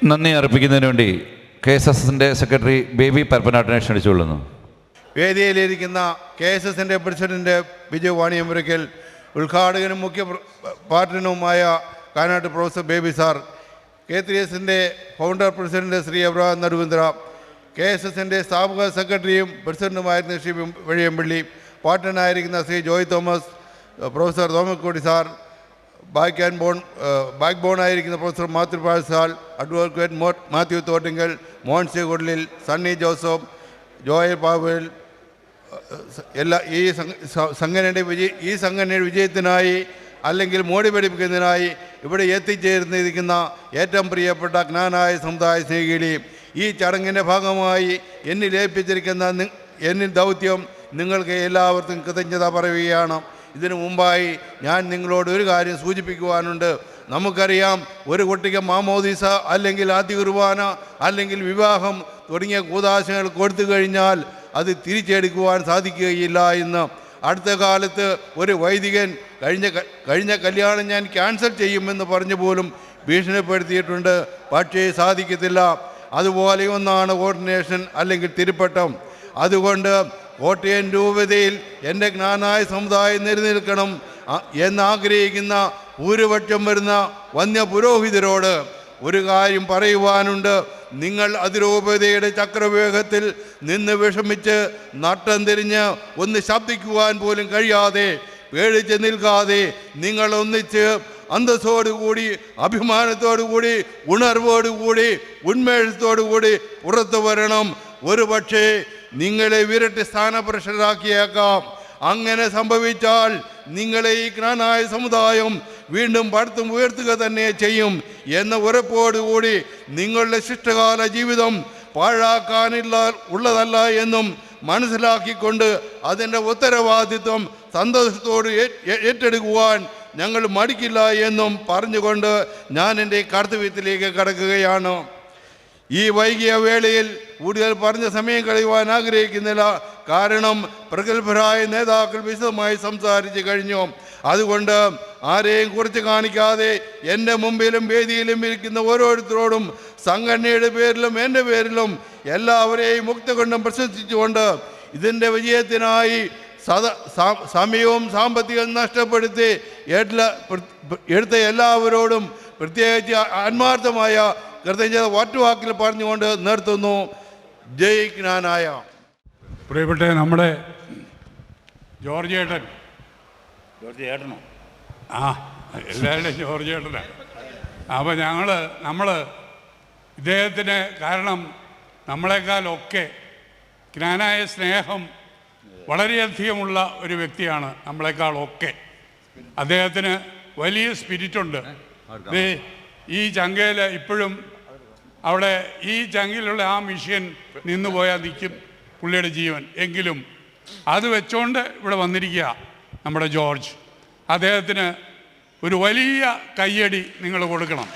നന്ദി അർപ്പിക്കുന്നതിന് വേണ്ടി കെ എസ് എസ് എസിന്റെ സെക്രട്ടറി ബേബി പരപ്പനാട്ടിനെ ക്ഷണിച്ചുകൊള്ളുന്നു വേദിയിലിരിക്കുന്ന കെ എസ് എസിന്റെ പ്രസിഡന്റ് ബിജു വാണിയമ്പുരയ്ക്കൽ ഉദ്ഘാടകനും മുഖ്യ പാർട്ടനുമായ Kanattu professor Baby sir K three എസിന്റെ ഫൗണ്ടർ പ്രസിഡന്റ് ശ്രീ അബ്രഹാം നടുകുന്ദ്ര കെ എസ് എസിന്റെ സ്ഥാപക സെക്രട്ടറിയും പ്രസിഡന്റുമായിരുന്ന ശ്രീ വഴിയമ്പള്ളി പാർട്ടനായിരിക്കുന്ന Shri Joy Thomas professor തോമക്കോടി sir back and bone backbone ആയിരിക്കുന്ന പ്രൊഫസർ മാത്യു പാഴ്സാൾ അഡ്വക്കേറ്റ് മോ മാത്യു തോട്ടിങ്കൽ മോൻസി കുടലിൽ സണ്ണി ജോസഫ് ജോയൽ പാവൽ എല്ലാ ഈ സംഘടനയുടെ വിജയ ഈ സംഘടനയുടെ വിജയത്തിനായി അല്ലെങ്കിൽ മോടി പഠിപ്പിക്കുന്നതിനായി ഇവിടെ എത്തിച്ചേർന്നിരിക്കുന്ന ഏറ്റവും പ്രിയപ്പെട്ട ജ്ഞാനായ സമുദായ സ്നേഹികളി ഈ ചടങ്ങിന്റെ ഭാഗമായി എന്നിൽ ഏൽപ്പിച്ചിരിക്കുന്ന എന്നിൽ ദൗത്യം നിങ്ങൾക്ക് എല്ലാവർക്കും കൃതജ്ഞത പറയുകയാണ്. ഇതിനു മുമ്പായി ഞാൻ നിങ്ങളോട് ഒരു കാര്യം സൂചിപ്പിക്കുവാനുണ്ട്. നമുക്കറിയാം ഒരു കുട്ടിക്ക് മാമോദീസ അല്ലെങ്കിൽ ആദ്യ കുർബാന അല്ലെങ്കിൽ വിവാഹം തുടങ്ങിയ കൂതാശകൾ കൊടുത്തു കഴിഞ്ഞാൽ അത് തിരിച്ചെടുക്കുവാൻ സാധിക്കുകയില്ല എന്ന്. അടുത്ത കാലത്ത് ഒരു വൈദികൻ കഴിഞ്ഞ കഴിഞ്ഞ കല്യാണം ഞാൻ ക്യാൻസൽ ചെയ്യുമെന്ന് പറഞ്ഞു പോലും ഭീഷണിപ്പെടുത്തിയിട്ടുണ്ട്. പക്ഷേ സാധിക്കത്തില്ല. അതുപോലെ ഒന്നാണ് ഓർഡിനേഷൻ അല്ലെങ്കിൽ തിരുപ്പട്ടം. അതുകൊണ്ട് കോട്ടയം രൂപതയിൽ എന്റെ ജ്ഞാനായ സമുദായം നിലനിൽക്കണം എന്നാഗ്രഹിക്കുന്ന ഭൂരിപക്ഷം വരുന്ന വന്യ പുരോഹിതരോട് ഒരു കാര്യം പറയുവാനുണ്ട്. നിങ്ങൾ അതിരൂപതയുടെ ചക്രവേഗത്തിൽ നിന്ന് വിഷമിച്ച് നട്ടം തിരിഞ്ഞ് ഒന്ന് ശബ്ദിക്കുവാൻ പോലും കഴിയാതെ പേടിച്ച് നിൽക്കാതെ നിങ്ങൾ ഒന്നിച്ച് അന്തസ്സോടുകൂടി അഭിമാനത്തോടുകൂടി ഉണർവോടുകൂടി ഉന്മേഷത്തോടുകൂടി പുറത്തു വരണം. ഒരു പക്ഷേ നിങ്ങളെ വിരട്ടി സ്ഥാനപുരുഷരാക്കിയേക്കാം. അങ്ങനെ സംഭവിച്ചാൽ നിങ്ങളെ ഈ ജ്ഞാനായ സമുദായം വീണ്ടും പടുത്തും ഉയർത്തുക തന്നെ ചെയ്യും എന്ന ഉറപ്പോടുകൂടി നിങ്ങളുടെ ശിഷ്ടകാല ജീവിതം പാഴാക്കാനില്ല ഉള്ളതല്ല എന്നും മനസ്സിലാക്കിക്കൊണ്ട് അതിന്റെ ഉത്തരവാദിത്വം സന്തോഷത്തോട് ഏറ്റെടുക്കുവാൻ ഞങ്ങൾ മടിക്കില്ല എന്നും പറഞ്ഞുകൊണ്ട് ഞാൻ എന്റെ കർത്തവ്യത്തിലേക്ക് കടക്കുകയാണ്. ഈ വൈകിയ വേളയിൽ കൂടുതൽ പറഞ്ഞ സമയം കളയുവാൻ ആഗ്രഹിക്കുന്നില്ല. കാരണം പ്രഗത്ഭരായ നേതാക്കൾ വിശദമായി സംസാരിച്ചു കഴിഞ്ഞു. അതുകൊണ്ട് ആരെയും കുറിച്ച് കാണിക്കാതെ എന്റെ മുമ്പിലും വേദിയിലും ഇരിക്കുന്ന ഓരോരുത്തരോടും സംഘടനയുടെ പേരിലും എന്റെ പേരിലും എല്ലാവരെയും മുക്തി കൊണ്ടും പ്രശംസിച്ചുകൊണ്ട് ഇതിന്റെ വിജയത്തിനായി സദ സമയവും സാമ്പത്തികവും നഷ്ടപ്പെടുത്തി എടുത്ത എല്ലാവരോടും പ്രത്യേകിച്ച് ആത്മാർത്ഥമായ കൃതജ്ഞത വാറ്റുവാക്കിൽ പറഞ്ഞുകൊണ്ട് നിർത്തുന്നു. ജയ് ജ്ഞാനായ. പ്രിയപ്പെട്ട നമ്മുടെ ജോർജ് ഏട്ടൻ. ജോർജ് ഏട്ടനോ? ആ എല്ലാവരുടെയും ജോർജ് ഏട്ടനാണ് അപ്പോൾ ഞങ്ങൾ നമ്മൾ ഇദ്ദേഹത്തിന് കാരണം നമ്മളെക്കാളൊക്കെ ജ്ഞാനായ സ്നേഹം വളരെയധികമുള്ള ഒരു വ്യക്തിയാണ് നമ്മളെക്കാളൊക്കെ. അദ്ദേഹത്തിന് വലിയ സ്പിരിറ്റുണ്ട് ഈ ചങ്കയിൽ ഇപ്പോഴും അവിടെ ഈ ചങ്കിലുള്ള ആ മിഷ്യൻ നിന്നു പോയാൽ നിൽക്കും പുള്ളിയുടെ ജീവൻ. എങ്കിലും അത് വെച്ചോണ്ട് ഇവിടെ വന്നിരിക്കുക നമ്മുടെ ജോർജ്. അദ്ദേഹത്തിന് ഒരു വലിയ കയ്യടി നിങ്ങൾ കൊടുക്കണം.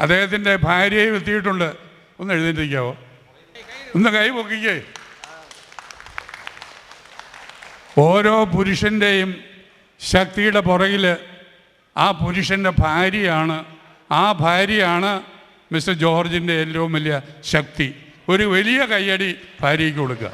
അദ്ദേഹത്തിന്റെ ഭാര്യയും എത്തിയിട്ടുണ്ട് ഒന്ന് എഴുതിയിരിക്കാവോ ഒന്ന് കൈ പൊക്കിക്കേ. ഓരോ പുരുഷന്റെയും ശക്തിയുടെ പുറകിൽ ആ പുരുഷന്റെ ഭാര്യയാണ് ആ ഭാര്യയാണ് മിസ്റ്റർ ജോർജിന്റെ ഏറ്റവും വലിയ ശക്തി. ഒരു വലിയ കയ്യടി ഭാര്യയ്ക്ക് കൊടുക്കുക.